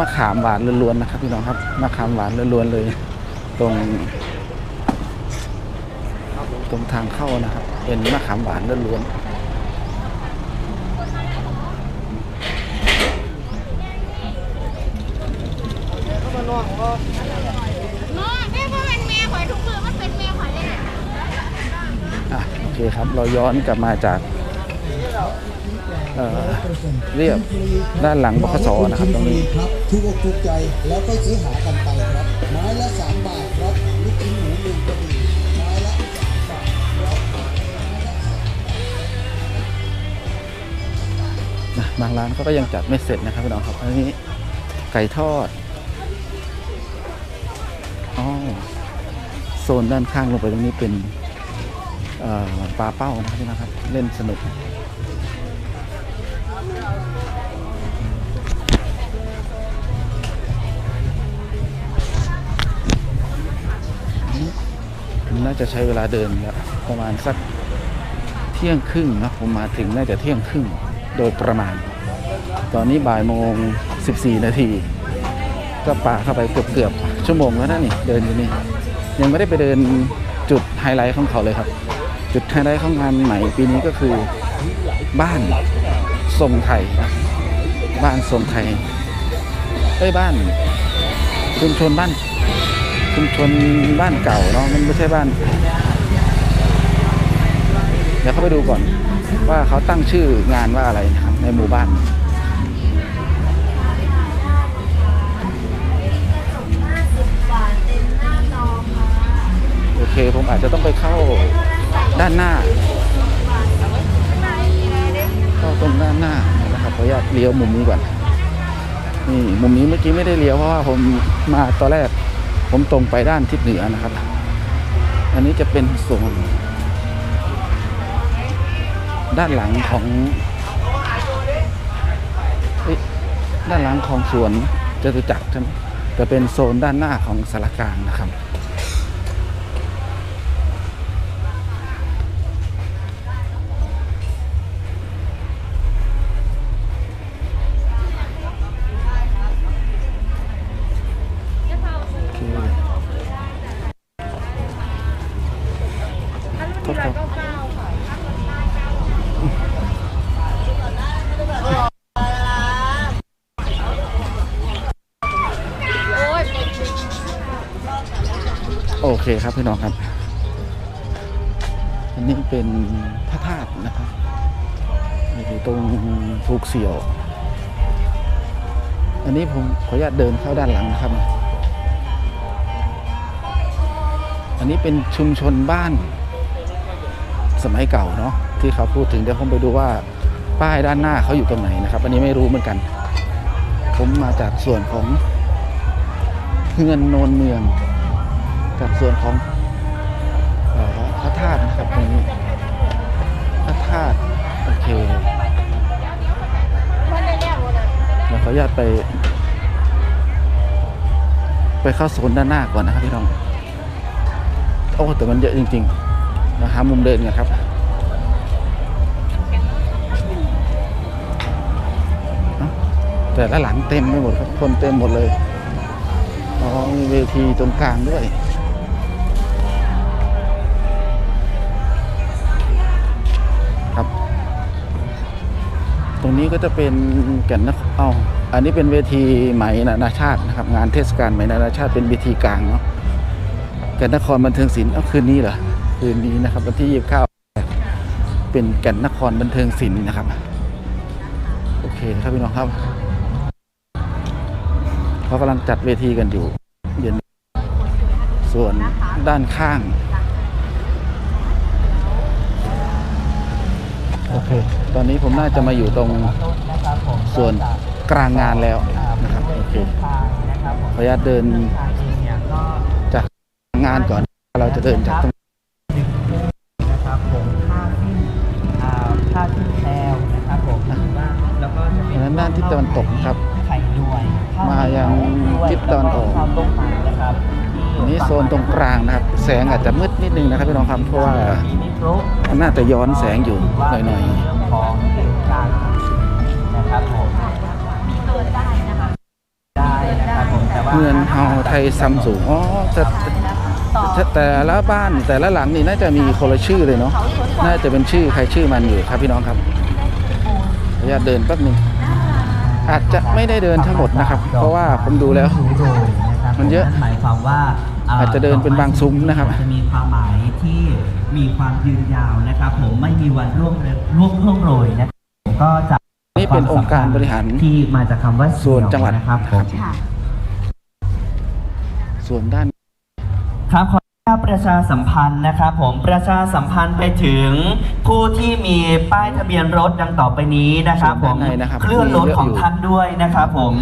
มะขามหวานล้วนๆนะครับพี่น้องครับมะขามหวานล้วนๆเลย ตรง ตรงทางเข้านะครับ เป็นมะขามหวานล้วนๆน้องแม่พ่อเป็นแม่ข่อยทุกมือมันเป็นแม่ข่อยเลยอะโอเคครับ เราย้อนกลับมาจาก เอ่อเรียบด้านหลังบขสนะครับตรงนี้ครับถูกอกถูกใจแล้วก็ซื้อหากันไปครับไม้ละสามบาทครับลูกชิ้นหมูหนึ่งกระบี่ไม้ละสามบาทครับนะบางร้านเขาก็ยังจัดไม่เสร็จนะครับพี่น้องครับอันนี้ไก่ทอดอ๋อโซนด้านข้างลงไปตรงนี้เป็นเอ่อปลาเป้านะครับพี่น้องครับ เล่นสนุกาจะใช้เวลาเดินล้วประมาณสักเที่ยงครึ่งนะผมมาถึงน่าจะเที่ยงครึ่งโดยประมาณ ตอนนี้บ่ายโมง 14 นาที ก็ป่าเข้าไปเกือบเกือบๆชั่วโมงแล้วนะนี่เดินอยู่นี่ ยังไม่ได้ไปเดินจุดไฮไลท์ของเขาเลยครับ จุดไฮไลท์ของงานใหม่ปีนี้ก็คือบ้านทรงไทยบ้านทรงไทยเอ้ยบ้านชุมชนบ้าน ชุมชนบ้านเก่าเนาะมันไม่ใช่บ้าน เดี๋ยวเข้าไปดูก่อน ว่าเขาตั้งชื่องานว่าอะไรนะครับในหมู่บ้านโอเคผมอาจจะต้องไปเข้าด้านหน้าเข้าตรงด้านหน้านะครับขออนุญาตเลี้ยวมุมนี้ก่อนนี่มุมนี้เมื่อกี้ไม่ได้เลี้ยวเพราะว่าผมมาตอนแรก ผมตรงไปด้านทิศเหนือนะครับ อันนี้จะเป็นส่วนด้านหลังของด้านหลังของสวนจตุจักรใช่ไหมจะเป็นโซนด้านหน้าของสารกลางนะครับ เคครับพี่น้องครับ อันนี้เป็นพระธาตุนะครับอยู่ตรงภูกเสี่ยว อันนี้ผมขออนุญาตเดินเข้าด้านหลังนะครับ อันนี้เป็นชุมชนบ้าน สมัยเก่าเนาะที่เขาพูดถึงเดี๋ยวผมไปดูว่าป้ายด้านหน้าเขาอยู่ตรงไหนนะครับ อันนี้ไม่รู้เหมือนกัน ผมมาจากส่วนของเงินโนนเมือง กับส่วนของพระธาตุนะครับตรงนี้พระธาตุโอเคเดี๋ยวขออนุญาตไป ไปเข้าโซนด้านหน้าก่อนนะครับพี่น้องโอ้แต่มันเยอะจริงๆนะหามุมเดินกันครับแต่ละหลังเต็มไปหมดครับคนเต็มหมดเลยอ๋อมีเวทีตรงกลางด้วย ตรงนี้ก็จะเป็นแก่นนครเอาอันนี้เป็นเวทีไหมนานาชาตินะครับ งานเทศกาลไหมนานาชาติเป็นเวทีกลางเนาะแก่นนครบันเทิงศิลป์คืนนี้เหรอคืนนี้นะครับวันที่ยี่สิบเก้าเป็นแก่นนครบันเทิงศิลป์นะครับ โอเคครับพี่น้องครับเขากำลังจัดเวทีกันอยู่เย็นส่วนด้านข้าง โอเค ตอนนี้ผมน่าจะมาอยู่ตรงส่วนกลางงานแล้วนะครับโอเคขออนุญาตเดินจากงานก่อน เราจะเดินจากตรงนะครับผมผ้าสิ้นอ่าผ้าสิ้นแซวนะครับผมแล้วก็จะเป็นอันนั้นด้านทิศตะวันตกครับไข่ด้วยข้วมายังทิศตะวันออกข้าวต้มมัดนะครับอันนี้โซนตรงกลางนะครับ แสงอาจจะมืดนิดนึงนะครับพี่น้องครับเพราะว่ามีนิโรมันน่าจะย้อนแสงอยู่หน่อยเเงินเฮาไทยซัมซุงอ๋อแต่แต่แต่ละบ้านแต่ละหลังนี่น่าจะมีคนละชื่อเลยเนาะน่าจะเป็นชื่อใครชื่อมันอยู่ครับพี่น้องครับขออนุญาตเดินแป๊บหนึงอาจจะไม่ได้เดินทั้งหมดนะครับ เพราะว่าผมดูแล้วมันเยอะหมายความว่าอาจจะเดินเป็นบางซุ้มนะครับจะมีความหมายที่มีความยืนยาวนะครับ ผมไม่มีวันร่วงเลยร่วงร่วงโรยนะครับผมก็จะนี่เป็นองค์การบริหารที่มาจากคำว่าส่วนจังหวัดนะครับผม ส่วนด้านครับขออนุญาตประชาสัมพันธ์นะครับผมประชาสัมพันธ์ไปถึงผู้ที่มีป้ายทะเบียนรถดังต่อไปนี้นะครับผมด้านในนะครับเคลื่อนรถของมีเยอะอยู่ท่านด้วยนะครับผม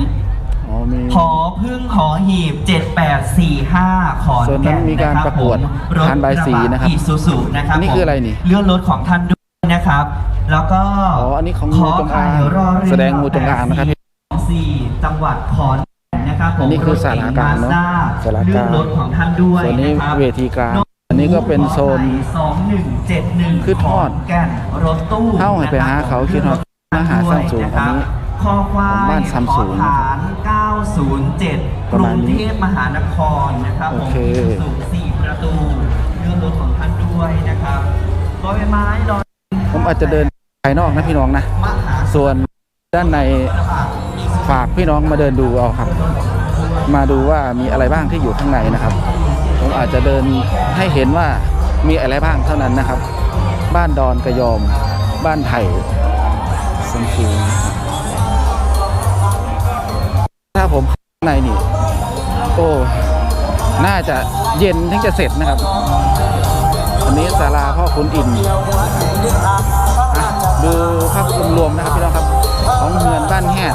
อ๋อมีหอพึ่งหอหีบ 7845 ขอนส่วนนั้แก่นนมีการประกวดรถทานใบสีนะครับอีซูซูนะครับอันนี้ผมคืออะไรนี่เลื่อนรถของท่านด้วยนะครับ แล้วก็อ๋ออันนี้ของขงูจงอางไข่รอเรือแสดงงูจงอางนะครับสี่จังหวัดขอนแก่ นนะครับผมอันนี้คือศาลากลางเนอะถก๋ศาลากลางเลื่อนรถของท่านด้วยส่วนนี้ะครับเวทีกลางอันนี้ก็เป็นโซนสองหนึ่งเจ็ดหนึ่งคือทอดแก่นรถตู้เข้าให้ไปหาเขาคือทอดมาหาซัมซุงอันนี้คอควาของยบ้านซัมซุงขอฐาน907ประมาณนี้กรุงเทพมหานครนะครับผโอมเคสูงสี่ประตูเรื่องรถของท่านด้วยนะครับบอยไม้ดอยผมอาจจะเดินภายนอกนะพี่น้องนะมหาส่วนด้านในฝากพี่น้องมาเดินดูเอาครับ มาดูว่ามีอะไรบ้างที่อยู่ข้างในนะครับ ผมอาจจะเดินให้เห็นว่ามีอะไรบ้างเท่านั้นนะครับ บ้านดอนกระยอม บ้านไผ่สังคูถ้าผมเข้างในนี่ โอ้ น่าจะเย็นถึงจะเสร็จนะครับ อันนี้ศาลาพ่อคุณอินดูภาพรวมๆนะครับพี่น้องครับ ของเมืองบ้านแฮด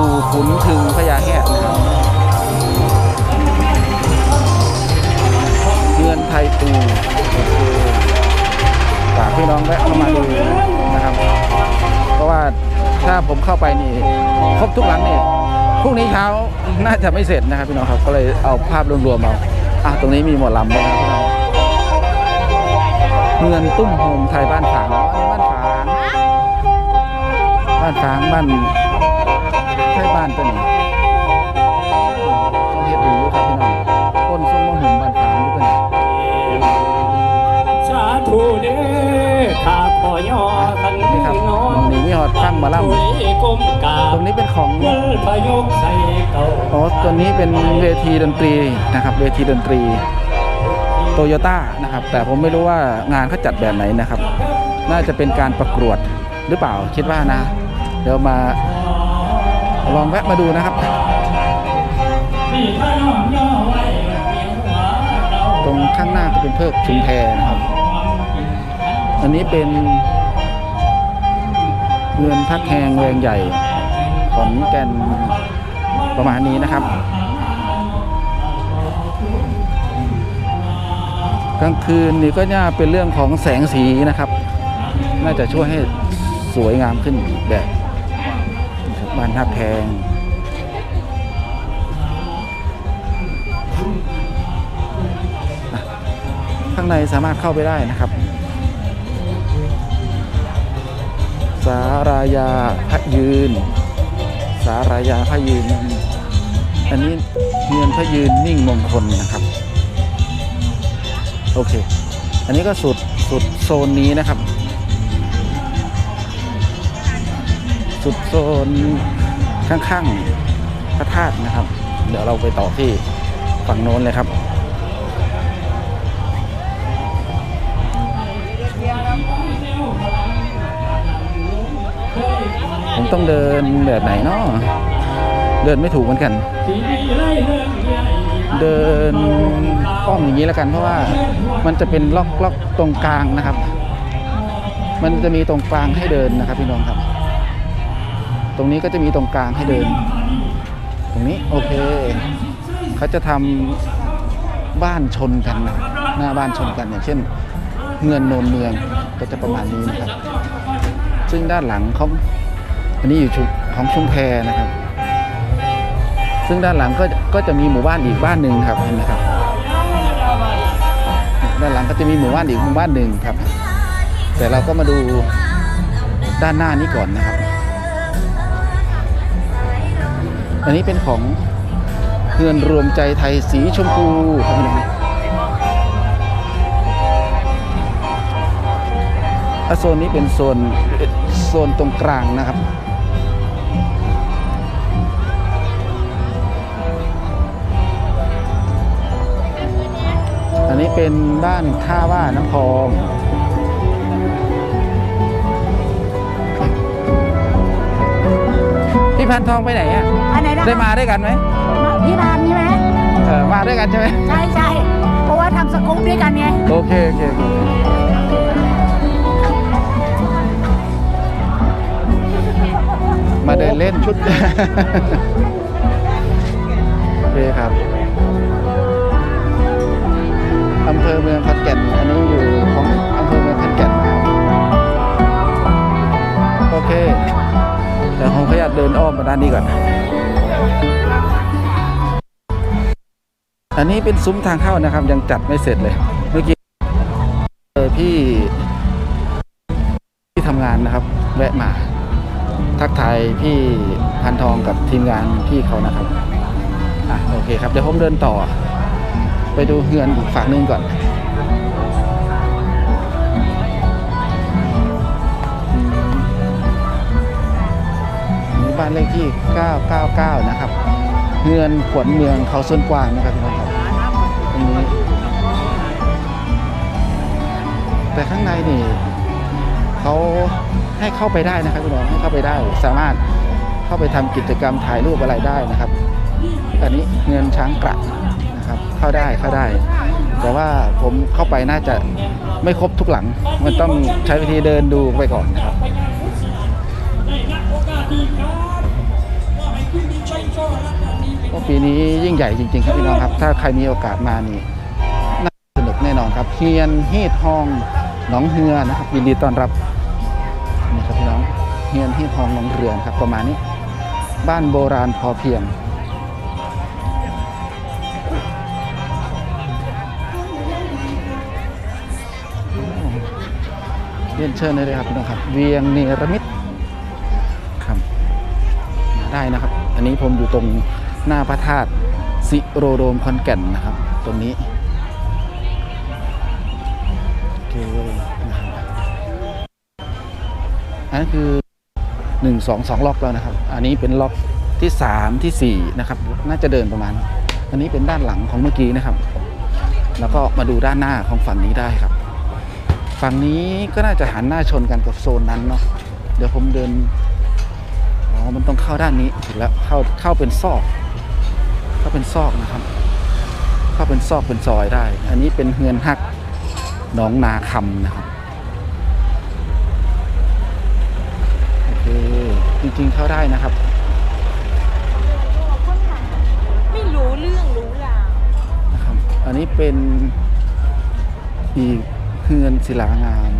ปู่ขุนถึงพญาแฮดนะครับเมืองไทยปูฝากพี่น้องแวะเข้ามาดูนะครับ เพราะว่าถ้าผมเข้าไปนี่ครบทุกหลังนี่พรุ่งนี้เช้าน่าจะไม่เสร็จนะครับพี่น้องครับก็เลยเอาภาพรวมๆเอาอะตรงนี้มีหมอลำด้วยนะครับพี่น้องเมืองตุ้มโฮมไทยบ้านฝางอ๋ออันนี้บ้านฝางบ้านฝางบ้าน บ้านตัวนี้ต้องเฮ็ดดูอยู่ครับพี่น้องคนส้มมะหุ่มบ้านฝางอยู่ตัวนี้สาธุเด้อข้าขอยอกันนี่ครับนอตรงนี้มีหอดข้างหมาล่ด้วยกลมกราำบตรงนี้เป็นของเมื่อพยกใส่เก่าอ๋อตัวนี้เป็นเวทีดนตรีนะครับ เวทีดนตรีโตโยต้านะครับ แต่ผมไม่รู้ว่างานเขาจัดแบบไหนนะครับ น่าจะเป็นการประกวดหรือเปล่าคิดว่านะ เดี๋ยวมา ลองแวะมาดูนะครับ ตรงข้างหน้าก็เป็นเพิกชุมแพนะครับ อันนี้เป็นเงินพักแหงแวงใหญ่ขอนแกนประมาณนี้นะครับกลางคืนนี่ก็น่าเป็นเรื่องของแสงสีนะครับ น่าจะช่วยให้สวยงามขึ้นแบบ บ้านทับแพงข้างในสามารถเข้าไปได้นะครับ สารายาพระยืน สารายาพระยืนนั้นอันนี้เงินพระยืนนิ่งมงคลนะครับ โอเค อันนี้ก็สุดสุดโซนนี้นะครับ สุดโซนข้างๆพระธาตุนะครับ เดี๋ยวเราไปต่อที่ฝั่งโน้นเลยครับผมต้องเดินแบบไหนเนาะเดินไม่ถูกเหมือนกันเรื่องใหญ่เดินอ้อมอย่างนี้แล้วกัน เพราะว่ามันจะเป็นล็อกล็อกตรงกลางนะครับ มันจะมีตรงกลางให้เดินนะครับพี่น้องครับ ตรงนี้ก็จะมีตรงกลางให้เดิน ตรงนี้โอเคเขาจะทำบ้านชนกันนะหน้าบ้านชนกันอย่างเช่น เงินโนนเมืองก็จะประมาณนี้นะครับ ซึ่งด้านหลังเขาอันนี้อยู่ชุมของชุมแพนะครับ ซึ่งด้านหลังก็ก็จะมีหมู่บ้านอีกบ้านหนึ่งครับเห็นไหมครับด้านหลังก็จะมีหมู่บ้านอีกหมู่บ้านหนึ่งครับ แต่เราก็มาดูด้านหน้านี้ก่อนนะครับ อันนี้เป็นของเพื่อนรวมใจไทยสีชมพูครับพี่น้องโซนนี้เป็นโซนโซนตรงกลางนะครับอันนี้เป็นบ้านท่าว่าน้ำพอง พี่พันทองไปไหนอะอันไหนนะได้มาด้วยกันไหมพี่พานใช่ไหมเออมาด้วยกันใช่ไหมใช่ใช่เพราะว่าทำสกู๊ปด้วยกันไงโอเคโอเคโอเคมาเดินเล่นชุด มาด้านนี้ก่อน อันนี้เป็นซุ้มทางเข้านะครับ ยังจัดไม่เสร็จเลย เมื่อกี้เจอพี่ที่ทำงานนะครับ แวะมา ทักทายพี่พันทองกับทีมงานพี่เขานะครับอะโอเคครับเดี๋ยวผมเดินต่อ ไปดูเฮือนอีกฝั่งหนึงก่อน บ้านเลขที่ 999 นะครับเฮือนขวนเมืองเขาส้นกวางนะครับพี่น้องครับตรงนี้แต่ข้างในนี่เขาให้เข้าไปได้นะครับพี่น้องให้เข้าไปได้ สามารถเข้าไปทำกิจกรรมถ่ายรูปอะไรได้นะครับอันนี้เงินช้างกระนะครับ เข้าได้เข้าได้ แต่ว่าผมเข้าไปน่าจะไม่ครบทุกหลัง มันต้องใช้วิธีเดินดูไปก่อนนะครับ ก็ปีนี้ยิ่งใหญ่จริง ๆ ครับพี่น้องครับ ถ้าใครมีโอกาสมานี่น่าสนุกแน่นอนครับเฮียนฮีดฮองหนองเฮือนะครับยินดีต้อนรับนี่ครับพี่น้องเฮียนฮีดฮองหนองเรือนครับ ประมาณนี้ บ้านโบราณพอเพียงเรียนเชิญเลยครับพี่น้องครับ เวียงเนรมิตครับได้นะครับ อันนี้ผมอยู่ตรงหน้าพระธาตุสิโรโดมคอนแก่นนะครับ ตรงนี้โอเคนะครับอันนั้นคือหนึ่งสองสองล็อกแล้วนะครับ อันนี้เป็นล็อกที่สามที่สี่นะครับ น่าจะเดินประมาณ อันนี้เป็นด้านหลังของเมื่อกี้นะครับ แล้วก็มาดูด้านหน้าของฝั่งนี้ได้ครับ ฝั่งนี้ก็น่าจะหันหน้าชนกันกับโซนนั้นเนาะเดี๋ยวผมเดิน อ๋อ มันต้องเข้าด้านนี้ถูกแล้วเข้าเข้าเป็นซอก เข้าเป็นซอกนะครับ เข้าเป็นซอกเป็นซอยได้ อันนี้เป็นเฮือนฮักหนองนาคำนะครับโอเคจริงๆเข้าได้นะครับ ไม่รู้เรื่องรู้ราวนะครับ อันนี้เป็นอีกเฮือนศิลางาม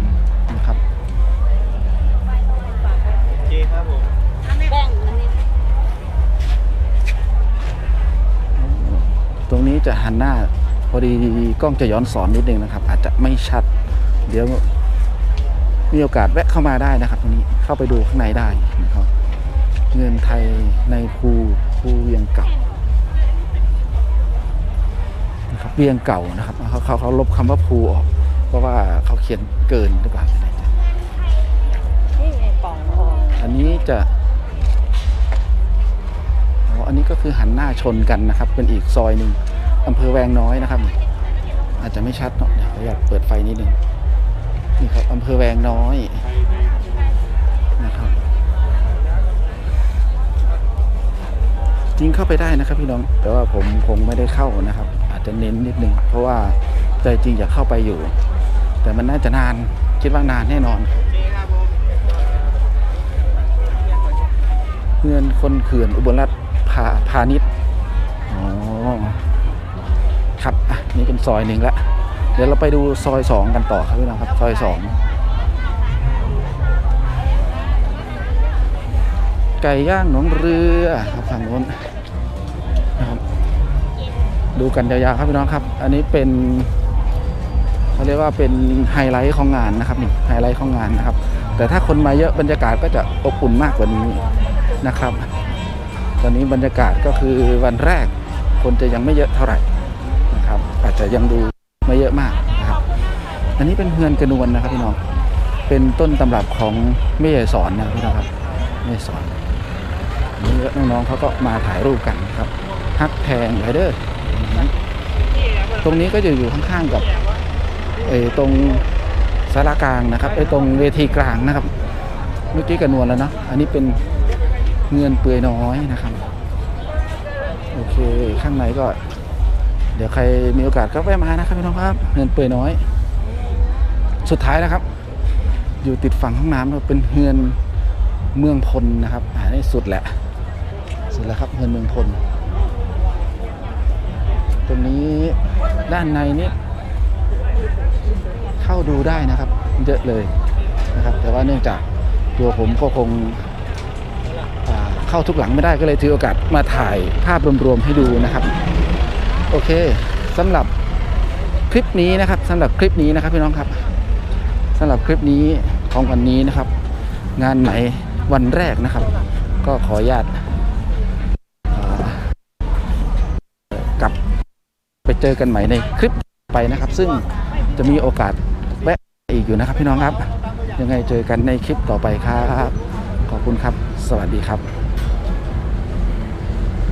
จะหันหน้า พอดีกล้องจะย้อนสอนนิดนึงนะครับ อาจจะไม่ชัด เดี๋ยวมีโอกาสแวะเข้ามาได้นะครับตรงนี้เข้าไปดูข้างในได้นะครับ เงินไทยในภูภูเวียงเก่านะครับเวียงเก่านะครับเขาเขาเขาลบคำว่าภูออก เพราะว่าเขาเขียนเกินหรือเปล่าไม่แน่ใจนี่ไงกล่องออกอันนี้จะอ๋ออันนี้ก็คือหันหน้าชนกันนะครับ เป็นอีกซอยหนึ่ง อำเภอแวงน้อยนะครับ อาจจะไม่ชัดเนาะเดี๋ยวออนุญาตเปิดไฟนิดนึงนี่ครับอำเภอแวงน้อยนะครับจริงเข้าไปได้นะครับพี่น้องแต่ว่าผมคงไม่ได้เข้านะครับ อาจจะเน้นนิดนึงเพราะว่าใจจริงอยากเข้าไปอยู่ แต่มันน่าจะนานคิดว่านานแน่นอนเงินคนเขื่อนอุบลรัฐพาพาณิชย์อ๋อ นี่เป็นซอยหนึ่งละเดี๋ยวเราไปดูซอยสองกันต่อครับพี่น้องครับซอยสองไก่ย่างหนองเรือครับฝั่งนู้นนะครับดูกันยาวๆครับพี่น้องครับ อันนี้เป็นเขาเรียกว่าเป็นไฮไลท์ของงานนะครับนี่ไฮไลท์ของงานนะครับ แต่ถ้าคนมาเยอะบรรยากาศก็จะอบอุ่นมากกว่านี้นะครับ ตอนนี้บรรยากาศก็คือวันแรกคนจะยังไม่เยอะเท่าไหร่ อาจจะยังดูไม่เยอะมากนะครับอันนี้เป็นเฮือนกระนวลนะครับพี่น้องเป็นต้นตำรับของแม่ใหญ่สอนนะพี่น้องครับแม่สอนนี่น้องๆเขาก็มาถ่ายรูปกันครับฮักแพงไรเดอร์ตรงนี้ก็จะอยู่ข้างๆกับไอ้ตรงสารากลางนะครับไอ้ตรงเวทีกลางนะครับเมื่อกี้กระนวลแล้วเนาะอันนี้เป็นเงินเปื่อยน้อยนะครับ โอเค ข้างในก็ เดี๋ยวใครมีโอกาสก็แวะมานะครับพี่น้องครับเงินเปื่อยน้อย สุดท้ายนะครับ อยู่ติดฝั่งห้องน้ำครับเป็นเฮือนเมืองพลนะครับอ่านี่สุดแหละ สุดแล้วครับเฮือนเมืองพล ตรงนี้ด้านในนี้เข้าดูได้นะครับเยอะเลยนะครับ แต่ว่าเนื่องจากตัวผมก็คงเข้าทุกหลังไม่ได้ก็เลยถือโอกาสมาถ่ายภาพรวมๆให้ดูนะครับ โอเคสำหรับคลิปนี้นะครับสำหรับคลิปนี้นะครับพี่น้องครับสำหรับคลิปนี้ของวันนี้นะครับ งานไหนวันแรกนะครับ ก็ขออนุญาตกลับไปเจอกันใหม่ในคลิปไปนะครับ ซึ่งจะมีโอกาสแวะอีกอยู่นะครับ พี่น้องครับ ยังไงเจอกันในคลิปต่อไปครับ ขอบคุณครับ สวัสดีครับ